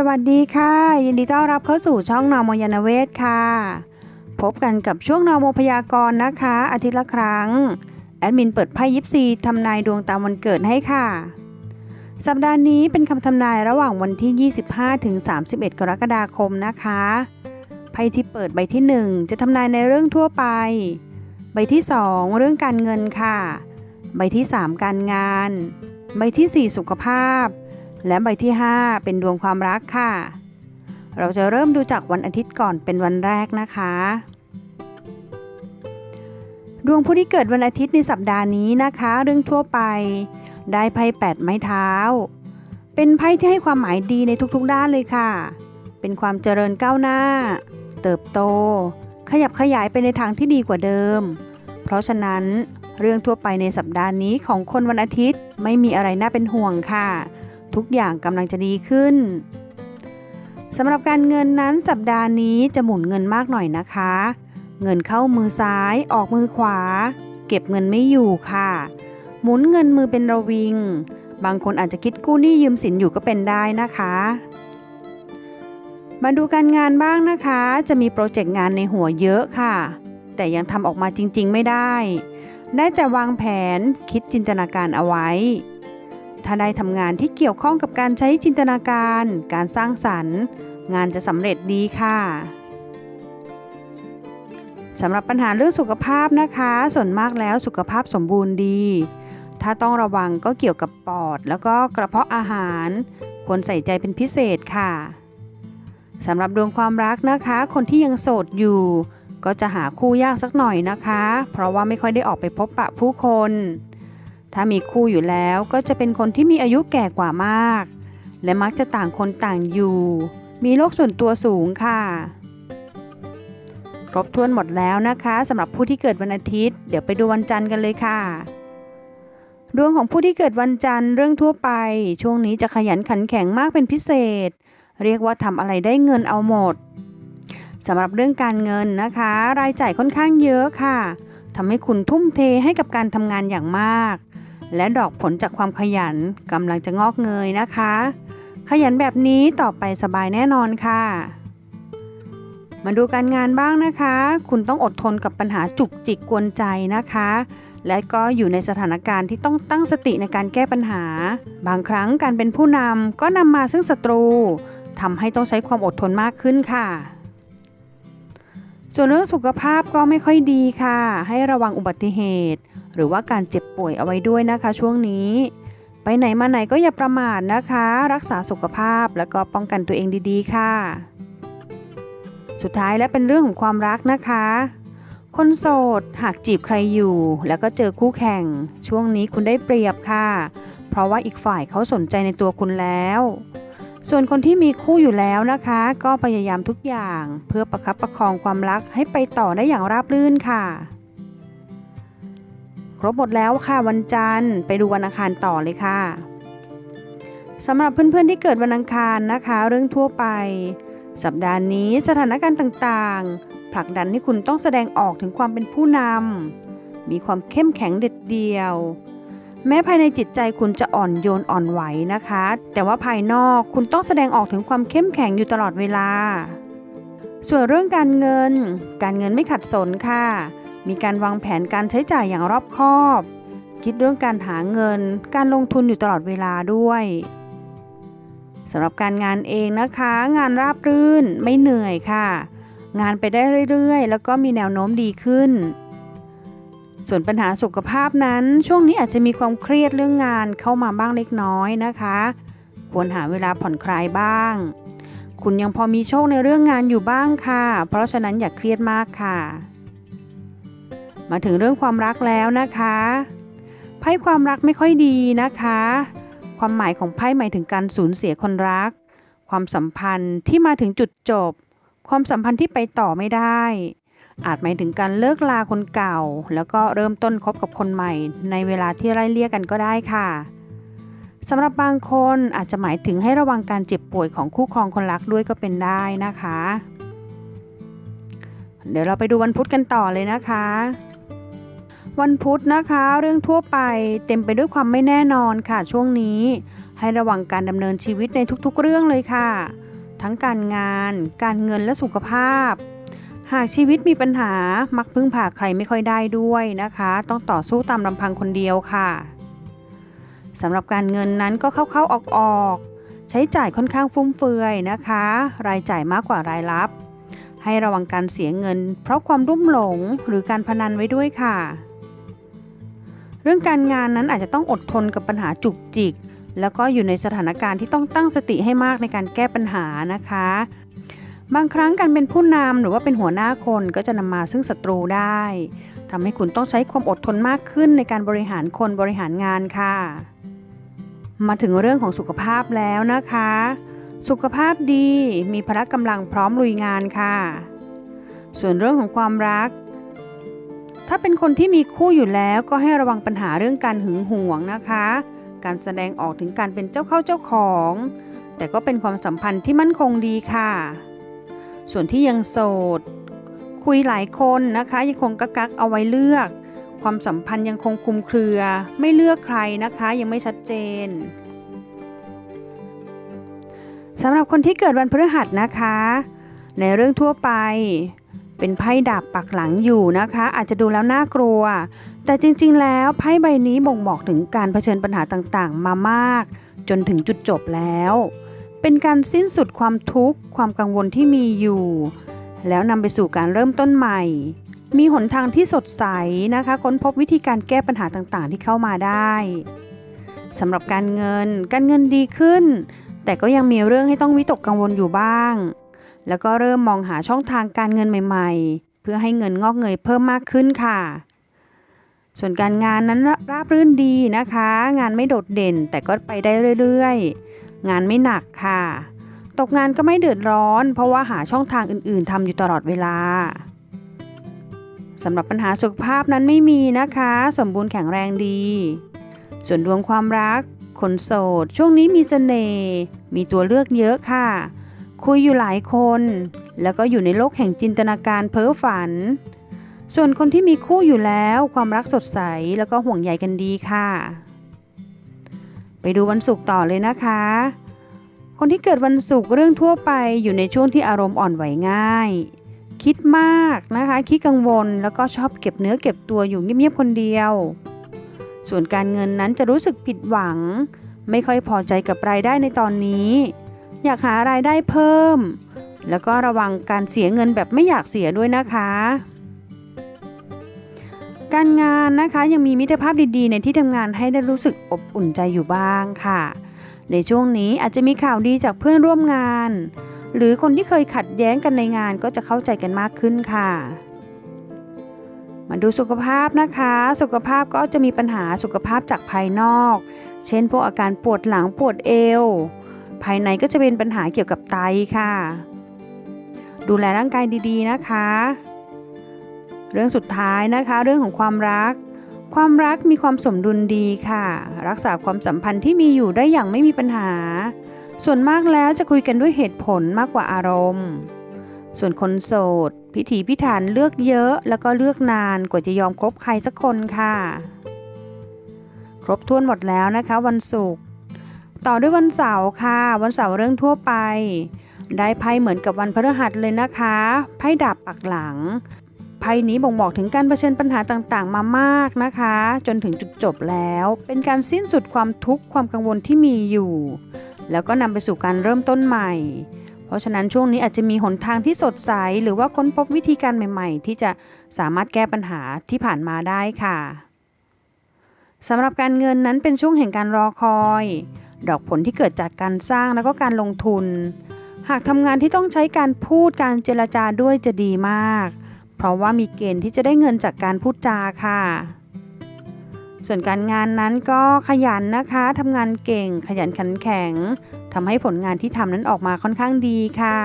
สวัสดีค่ะ ยินดีต้อนรับเข้าสู่ช่องนอมยานเวศค่ะ พบกันกับช่วงนอมพยากรณ์นะคะ อาทิตย์ละครั้ง แอดมินเปิดไพ่ยิปซีทำนายดวงตามวันเกิดให้ค่ะ สัปดาห์นี้เป็นคำทำนายระหว่างวันที่ 25ถึง31 กรกฎาคมนะคะไพ่ที่เปิดใบที่ 1 จะทำนายในเรื่องทั่วไป ใบที่ 2 เรื่องการเงินค่ะ ใบที่ 3 การงาน ใบที่ 4 สุขภาพ และใบที่ 5 เป็นดวงความรักค่ะ เราจะเริ่มดูจากวันอาทิตย์ก่อนเป็นวันแรกนะคะ ดวงผู้ที่เกิดวันอาทิตย์ในสัปดาห์นี้นะคะ เรื่องทั่วไป ได้ไพ่แปดไม้เท้า เป็นไพ่ที่ให้ความหมายดีในทุกๆด้านเลยค่ะ เป็นความเจริญก้าวหน้า เติบโต ขยับขยายไปในทางที่ดีกว่าเดิม เพราะฉะนั้นเรื่องทั่วไปในสัปดาห์นี้ของคนวันอาทิตย์ไม่มีอะไรน่าเป็นห่วงค่ะ ทุกอย่างกำลังจะดีขึ้นสำหรับการเงินนั้นสัปดาห์นี้จะหมุนเงินมากหน่อยนะคะ เงินเข้ามือซ้ายออกมือขวา เก็บเงินไม่อยู่ค่ะ หมุนเงินมือเป็นระวิง บางคนอาจจะคิดกู้หนี้ยืมสินอยู่ก็เป็นได้นะคะ มาดูการงานบ้างนะคะ จะมีโปรเจกต์งานในหัวเยอะค่ะ แต่ยังทำออกมาจริงๆไม่ได้ ได้แต่วางแผนคิดจินตนาการเอาไว้ ถ้าได้ทำงานที่เกี่ยวข้องกับการใช้จินตนาการ การสร้างสรรค์ งานจะสำเร็จดีค่ะสำหรับปัญหาเรื่องสุขภาพนะคะ ส่วนมากแล้วสุขภาพสมบูรณ์ดี ถ้าต้องระวังก็เกี่ยวกับปอด แล้วก็กระเพาะอาหาร ควรใส่ใจเป็นพิเศษค่ะสำหรับดวงความรักนะคะ คนที่ยังโสดอยู่ ก็จะหาคู่ยากสักหน่อยนะคะ เพราะว่าไม่ค่อยได้ออกไปพบปะผู้คน ถ้ามีคู่อยู่แล้วก็จะเป็นคนที่มีอายุแก่กว่ามาก และมักจะต่างคนต่างอยู่ มีโลกส่วนตัวสูงค่ะ ครบถ้วนหมดแล้วนะคะสำหรับผู้ที่เกิดวันอาทิตย์ เดี๋ยวไปดูวันจันทร์กันเลยค่ะดวงของผู้ที่เกิดวันจันทร์เรื่องทั่วไป ช่วงนี้จะขยันขันแข็งมากเป็นพิเศษ เรียกว่าทำอะไรได้เงินเอาหมดสำหรับเรื่องการเงินนะคะ รายจ่ายค่อนข้างเยอะค่ะทำให้คุณทุ่มเทให้กับการทำงานอย่างมาก และดอกผลจากความขยันกำลังจะงอกเงยนะคะ ขยันแบบนี้ต่อไปสบายแน่นอนค่ะ มาดูการงานบ้างนะคะ คุณต้องอดทนกับปัญหาจุกจิกกวนใจนะคะ และก็อยู่ในสถานการณ์ที่ต้องตั้งสติในการแก้ปัญหา บางครั้งการเป็นผู้นำก็นำมาซึ่งศัตรูทำให้ต้องใช้ความอดทนมากขึ้นค่ะ ส่วนเรื่องสุขภาพก็ไม่ค่อยดีค่ะ ให้ระวังอุบัติเหตุ หรือว่าการเจ็บป่วยเอาไว้ด้วยนะคะช่วงนี้ ไปไหนมาไหนก็อย่าประมาทนะคะ รักษาสุขภาพแล้วก็ป้องกันตัวเองดีๆ ค่ะ สุดท้ายและเป็นเรื่องของความรักนะคะ คนโสดหากจีบใครอยู่ แล้วก็เจอคู่แข่ง ช่วงนี้คุณได้เปรียบค่ะ เพราะว่าอีกฝ่ายเขาสนใจในตัวคุณแล้ว ส่วนคนที่มีคู่อยู่แล้วนะคะ ก็พยายามทุกอย่าง เพื่อประคับประคองความรักให้ไปต่อได้อย่างราบรื่นค่ะ ครบหมดแล้วค่ะวันจันทร์ไปดูวันอังคารต่อเลยค่ะสำหรับเพื่อนๆที่เกิดวันอังคารนะคะ เรื่องทั่วไป สัปดาห์นี้สถานการณ์ต่างๆ ผลักดันให้คุณต้องแสดงออกถึงความเป็นผู้นำมีความเข้มแข็งเด็ดเดี่ยว แม้ภายในจิตใจคุณจะอ่อนโยนอ่อนไหวนะคะ แต่ว่าภายนอกคุณต้องแสดงออกถึงความเข้มแข็งอยู่ตลอดเวลา ส่วนเรื่องการเงิน การเงินไม่ขัดสนค่ะ มีการวางแผนการใช้จ่ายอย่างรอบคอบ คิดเรื่องการหาเงิน การลงทุนอยู่ตลอดเวลาด้วยสำหรับการงานเองนะคะ งานราบรื่นไม่เหนื่อยค่ะ งานไปได้เรื่อยๆ แล้วก็มีแนวโน้มดีขึ้น ส่วนปัญหาสุขภาพนั้น ช่วงนี้อาจจะมีความเครียดเรื่องงานเข้ามาบ้างเล็กน้อยนะคะ ควรหาเวลาผ่อนคลายบ้าง คุณยังพอมีโชคในเรื่องงานอยู่บ้างค่ะ เพราะฉะนั้นอย่าเครียดมากค่ะ มาถึงเรื่องความรักแล้วนะคะไพ่ความรักไม่ค่อยดีนะคะ ความหมายของไพ่หมายถึงการสูญเสียคนรัก ความสัมพันธ์ที่มาถึงจุดจบ ความสัมพันธ์ที่ไปต่อไม่ได้ อาจหมายถึงการเลิกลาคนเก่า แล้วก็เริ่มต้นคบกับคนใหม่ ในเวลาที่ไล่เลี่ยกันก็ได้ค่ะสำหรับบางคนอาจจะหมายถึงให้ระวังการเจ็บป่วยของคู่ครองคนรักด้วยก็เป็นได้นะคะ เดี๋ยวเราไปดูวันพุธกันต่อเลยนะคะ วันพุธนะคะ เรื่องทั่วไปเต็มไปด้วยความไม่แน่นอนค่ะช่วงนี้ ให้ระวังการดำเนินชีวิตในทุกๆ เรื่องเลยค่ะ ทั้งการงาน การเงินและสุขภาพ หากชีวิตมีปัญหามักพึ่งพาใครไม่ค่อยได้ด้วยนะคะ ต้องต่อสู้ตามลำพังคนเดียวค่ะสำหรับการเงินนั้นก็เข้าๆออกๆใช้จ่ายค่อนข้างฟุ่มเฟือยนะคะ รายจ่ายมากกว่ารายรับ ให้ระวังการเสียเงิน เพราะความรุ่มหลงหรือการพนันไว้ด้วยค่ะ เรื่องการงานนั้นอาจจะต้องอดทนกับปัญหาจุกจิก แล้วก็อยู่ในสถานการณ์ที่ต้องตั้งสติให้มากในการแก้ปัญหานะคะ บางครั้งการเป็นผู้นำหรือว่าเป็นหัวหน้าคนก็จะนำมาซึ่งศัตรูได้ทำให้คุณต้องใช้ความอดทนมากขึ้นในการบริหารคนบริหารงานค่ะ มาถึงเรื่องของสุขภาพแล้วนะคะ สุขภาพดีมีพละกำลังพร้อมลุยงานค่ะ ส่วนเรื่องของความรัก ถ้าเป็นคนที่มีคู่อยู่แล้วก็ให้ระวังปัญหาเรื่องการหึงหวงนะคะ การแสดงออกถึงการเป็นเจ้าเข้าเจ้าของ แต่ก็เป็นความสัมพันธ์ที่มั่นคงดีค่ะ ส่วนที่ยังโสด คุยหลายคนนะคะ ยังคงกักกักเอาไว้เลือก ความสัมพันธ์ยังคงคุมเครือ ไม่เลือกใครนะคะ ยังไม่ชัดเจนสำหรับคนที่เกิดวันพฤหัสนะคะ ในเรื่องทั่วไปเป็นไพ่ดาบปักหลังอยู่นะคะ อาจจะดูแล้วน่ากลัว แต่จริงๆ แล้วไพ่ใบนี้บ่งบอกถึงการเผชิญปัญหาต่างๆ มามาก จนถึงจุดจบแล้ว เป็นการสิ้นสุดความทุกข์ความกังวลที่มีอยู่ แล้วนำไปสู่การเริ่มต้นใหม่ มีหนทางที่สดใสนะคะ ค้นพบวิธีการแก้ปัญหาต่างๆ ที่เข้ามาได้สำหรับการเงินการเงินดีขึ้น แต่ก็ยังมีเรื่องให้ต้องวิตกกังวลอยู่บ้าง แล้วก็เริ่มมองหาช่องทางการเงินใหม่ ๆ เพื่อให้เงินงอกเงยเพิ่มมากขึ้นค่ะ ส่วนการงานนั้นราบรื่นดีนะคะ งานไม่โดดเด่นแต่ก็ไปได้เรื่อยๆ งานไม่หนักค่ะ ตกงานก็ไม่เดือดร้อน เพราะว่าหาช่องทางอื่นๆทำอยู่ตลอดเวลาสำหรับปัญหาสุขภาพนั้นไม่มีนะคะ สมบูรณ์แข็งแรงดี ส่วนดวงความรัก คนโสด ช่วงนี้มีเสน่ห์มีตัวเลือกเยอะค่ะ คุยอยู่หลายคน แล้วก็อยู่ในโลกแห่งจินตนาการเพ้อฝัน ส่วนคนที่มีคู่อยู่แล้ว ความรักสดใสแล้วก็ห่วงใยกันดีค่ะ ดูวันศุกร์ต่อเลยนะคะ คนที่เกิดวันศุกร์เรื่องทั่วไปอยู่ในช่วงที่อารมณ์อ่อนไหวง่าย คิดมากนะคะ คิดกังวลแล้วก็ชอบเก็บเนื้อเก็บตัวอยู่เงียบๆคนเดียว ส่วนการเงินนั้นจะรู้สึกผิดหวัง ไม่ค่อยพอใจกับรายได้ในตอนนี้ อยากหารายได้เพิ่ม แล้วก็ระวังการเสียเงินแบบไม่อยากเสียด้วยนะคะ การงานนะคะยังมีมิตรภาพดีๆ ในที่ทำงานให้ได้รู้สึกอบอุ่นใจอยู่บ้างค่ะ ในช่วงนี้อาจจะมีข่าวดีจากเพื่อนร่วมงาน หรือคนที่เคยขัดแย้งกันในงานก็จะเข้าใจกันมากขึ้นค่ะ มาดูสุขภาพนะคะ สุขภาพก็จะมีปัญหาสุขภาพจากภายนอก เช่นพวกอาการปวดหลังปวดเอว ภายในก็จะเป็นปัญหาเกี่ยวกับไตค่ะ ดูแลร่างกายดีๆนะคะ เรื่องสุดท้ายนะคะ เรื่องของความรัก ความรักมีความสมดุลดีค่ะ รักษาความสัมพันธ์ที่มีอยู่ได้อย่างไม่มีปัญหา ส่วนมากแล้วจะคุยกันด้วยเหตุผลมากกว่าอารมณ์ ส่วนคนโสด พิถีพิถันเลือกเยอะแล้วก็เลือกนานกว่าจะยอมคบใครสักคนค่ะ ครบถ้วนหมดแล้วนะคะ วันศุกร์ต่อด้วยวันเสาร์ค่ะ วันเสาร์เรื่องทั่วไป ได้ไพ่เหมือนกับวันพฤหัสเลยนะคะ ไพ่ดาบปักหลัง ไพ่นี้บ่งบอกถึงการเผชิญปัญหาต่างๆ มามากนะคะ จนถึงจุดจบแล้ว เป็นการสิ้นสุดความทุกข์ความกังวลที่มีอยู่ แล้วก็นำไปสู่การเริ่มต้นใหม่ เพราะฉะนั้นช่วงนี้อาจจะมีหนทางที่สดใส หรือว่าค้นพบวิธีการใหม่ๆ ที่จะสามารถแก้ปัญหาที่ผ่านมาได้ค่ะสำหรับการเงินนั้นเป็นช่วงแห่งการรอคอย ดอกผลที่เกิดจากการสร้างแล้วก็การลงทุน หากทำงานที่ต้องใช้การพูดการเจรจาด้วยจะดีมาก เพราะว่ามีเกณฑ์ที่จะได้เงินจากการพูดจาค่ะ ส่วนการงานนั้นก็ขยันนะคะทำงานเก่ง ขยันขันแข็งทำให้ผลงานที่ทำนั้นออกมาค่อนข้างดีค่ะ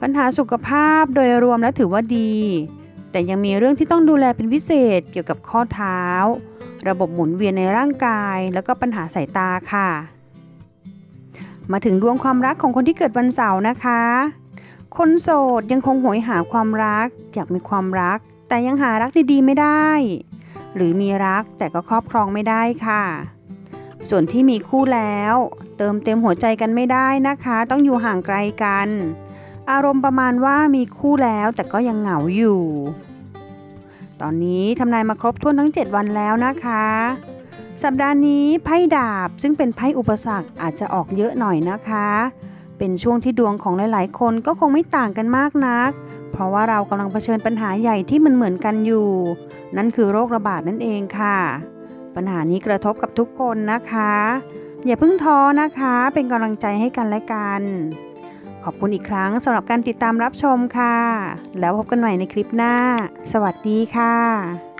ปัญหาสุขภาพโดยรวมแล้วถือว่าดี แต่ยังมีเรื่องที่ต้องดูแลเป็นพิเศษเกี่ยวกับข้อเท้า ระบบหมุนเวียนในร่างกาย แล้วก็ปัญหาสายตาค่ะ มาถึงดวงความรักของคนที่เกิดวันเสาร์นะคะ คนโสดยังคงโหยหาความรัก อยากมีความรัก แต่ยังหารักดีๆไม่ได้ หรือมีรักแต่ก็ครอบครองไม่ได้ค่ะ ส่วนที่มีคู่แล้ว เติมเต็มหัวใจกันไม่ได้นะคะ ต้องอยู่ห่างไกลกัน อารมณ์ประมาณว่ามีคู่แล้วแต่ก็ยังเหงาอยู่ ตอนนี้ทำนายมาครบถ้วนทั้ง 7 วันแล้วนะคะ สัปดาห์นี้ไพ่ดาบซึ่งเป็นไพ่อุปสรรคอาจจะออกเยอะหน่อยนะคะ เป็นช่วงที่ดวงของหลาย ๆ คนก็คงไม่ต่างกันมากนัก เพราะว่าเรากำลังเผชิญปัญหาใหญ่ที่มันเหมือนกันอยู่ นั่นคือโรคระบาดนั่นเองค่ะ ปัญหานี้กระทบกับทุกคนนะคะ อย่าเพิ่งท้อนะคะ เป็นกำลังใจให้กันและกัน ขอบคุณอีกครั้งสำหรับการติดตามรับชมค่ะ แล้วพบกันใหม่ในคลิปหน้า สวัสดีค่ะ